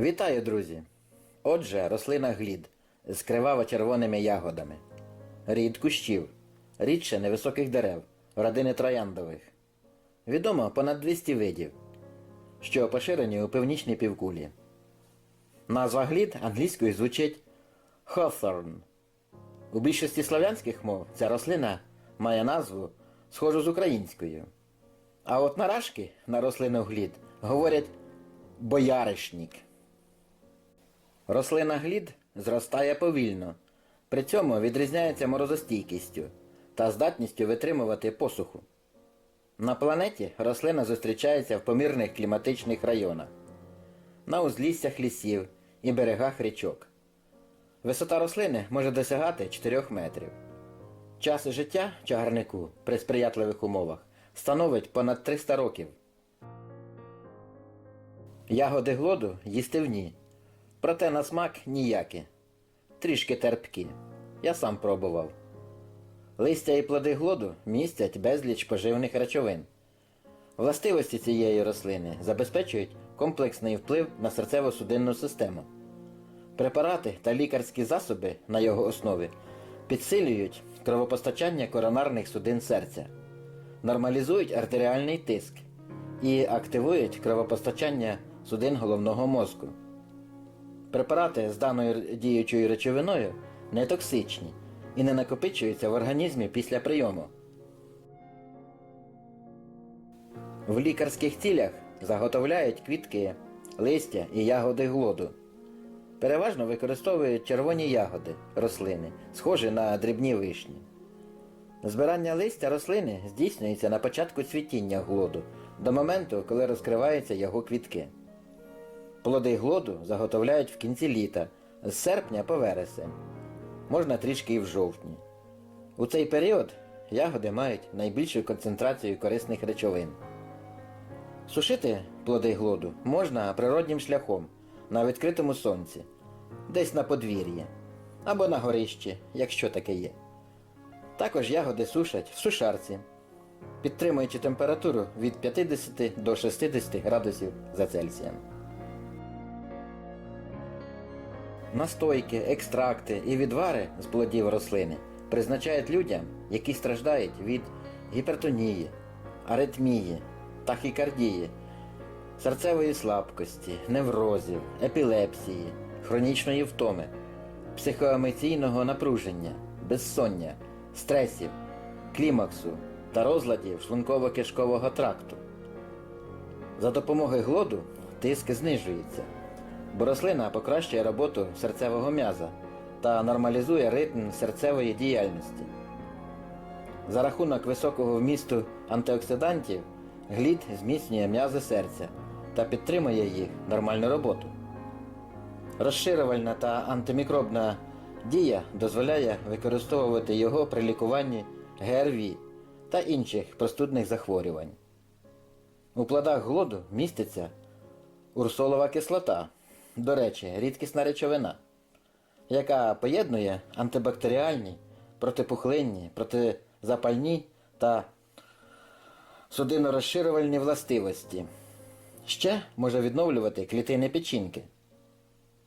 Вітаю, друзі! Отже, рослина глід з криваво-червоними ягодами. Рід кущів, рідше невисоких дерев, родини трояндових. Відомо понад 200 видів, що поширені у північній півкулі. Назва глід англійською звучить Hawthorn. У більшості славянських мов ця рослина має назву схожу з українською. А от нарашки на рослину глід говорять бояришнік. Рослина глід зростає повільно, при цьому відрізняється морозостійкістю та здатністю витримувати посуху. На планеті рослина зустрічається в помірних кліматичних районах, на узліссях лісів і берегах річок. Висота рослини може досягати 4 метрів. Час життя чагарнику при сприятливих умовах становить понад 300 років. Ягоди глоду їстивні, проте на смак ніякі, трішки терпкі. Я сам пробував. Листя і плоди глоду містять безліч поживних речовин. Властивості цієї рослини забезпечують комплексний вплив на серцево-судинну систему. Препарати та лікарські засоби на його основі підсилюють кровопостачання коронарних судин серця, нормалізують артеріальний тиск і активують кровопостачання судин головного мозку. Препарати з даною діючою речовиною не токсичні і не накопичуються в організмі після прийому. В лікарських цілях заготовляють квітки, листя і ягоди глоду. Переважно використовують червоні ягоди рослини, схожі на дрібні вишні. Збирання листя рослини здійснюється на початку цвітіння глоду до моменту, коли розкриваються його квітки. Плоди глоду заготовляють в кінці літа з серпня по вересень, можна трішки і в жовтні. У цей період ягоди мають найбільшу концентрацію корисних речовин. Сушити плоди глоду можна природнім шляхом на відкритому сонці, десь на подвір'ї або на горищі, якщо таке є. Також ягоди сушать в сушарці, підтримуючи температуру від 50 до 60 градусів за Цельсієм. Настойки, екстракти і відвари з плодів рослини призначають людям, які страждають від гіпертонії, аритмії, тахікардії, серцевої слабкості, неврозів, епілепсії, хронічної втоми, психоемоційного напруження, безсоння, стресів, клімаксу та розладів шлунково-кишкового тракту. За допомогою глоду тиск знижується, бо рослина покращує роботу серцевого м'яза та нормалізує ритм серцевої діяльності. За рахунок високого вмісту антиоксидантів глід зміцнює м'язи серця та підтримує їх нормальну роботу. Розширювальна та антимікробна дія дозволяє використовувати його при лікуванні ГРВІ та інших простудних захворювань. У плодах глоду міститься урсолова кислота, до речі, рідкісна речовина, яка поєднує антибактеріальні, протипухлинні, протизапальні та судинорозширювальні властивості. Ще може відновлювати клітини печінки.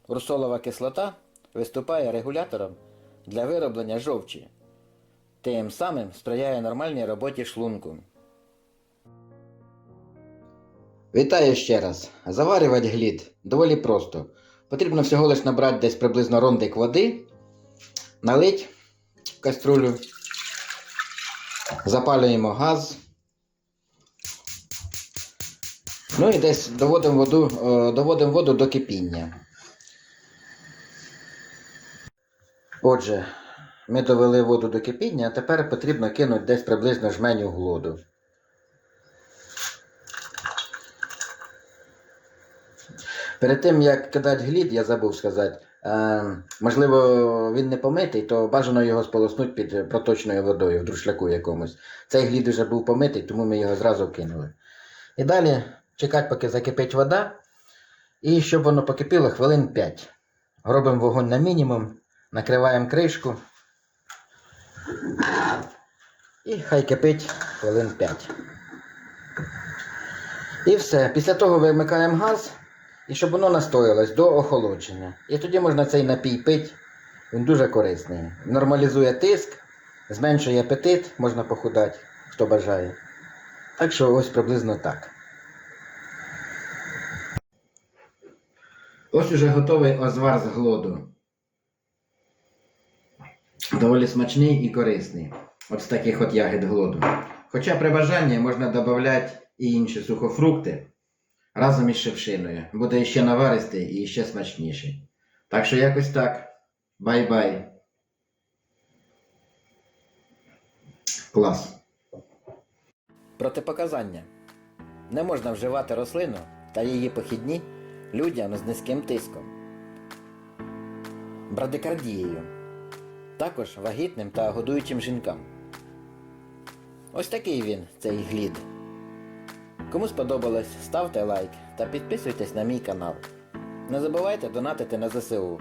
Урсолова кислота виступає регулятором для вироблення жовчі, тим самим сприяє нормальній роботі шлунку. Вітаю ще раз. Заварювати глід доволі просто. Потрібно всього лиш набрати десь приблизно рондик води, налить в каструлю, запалюємо газ. Ну і десь доводимо воду, е, доводимо воду до кипіння. Отже, ми довели воду до кипіння, а тепер потрібно кинути десь приблизно жменю глоду. Перед тим, як кидати глід, я забув сказати, е, можливо, він не помитий, то бажано його сполоснути під проточною водою в друшляку якомусь. Цей глід вже був помитий, тому ми його зразу кинули. І далі чекати, поки закипить вода. І щоб воно покипіло хвилин 5. Робимо вогонь на мінімум, накриваємо кришку. І хай кипить хвилин 5. І все. Після того вимикаємо газ І щоб воно настоялось до охолодження. І тоді можна цей напій пити. Він дуже корисний. Нормалізує тиск, зменшує апетит, можна похудати, хто бажає. Так що ось приблизно так. Ось уже готовий озвар з глоду. Доволі смачний і корисний. От з таких от ягід глоду. Хоча при бажанні можна додати і інші сухофрукти разом із шевшиною. Буде іще наваристий і ще смачніший. Так що якось так. Бай-бай. Клас. Протипоказання. Не можна вживати рослину та її похідні людям з низьким тиском, брадикардією, також вагітним та годуючим жінкам. Ось такий він, цей глід. Кому сподобалось, ставте лайк та підписуйтесь на мій канал. Не забувайте донатити на ЗСУ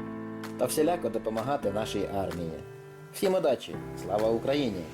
та всіляко допомагати нашій армії. Всім удачі! Слава Україні!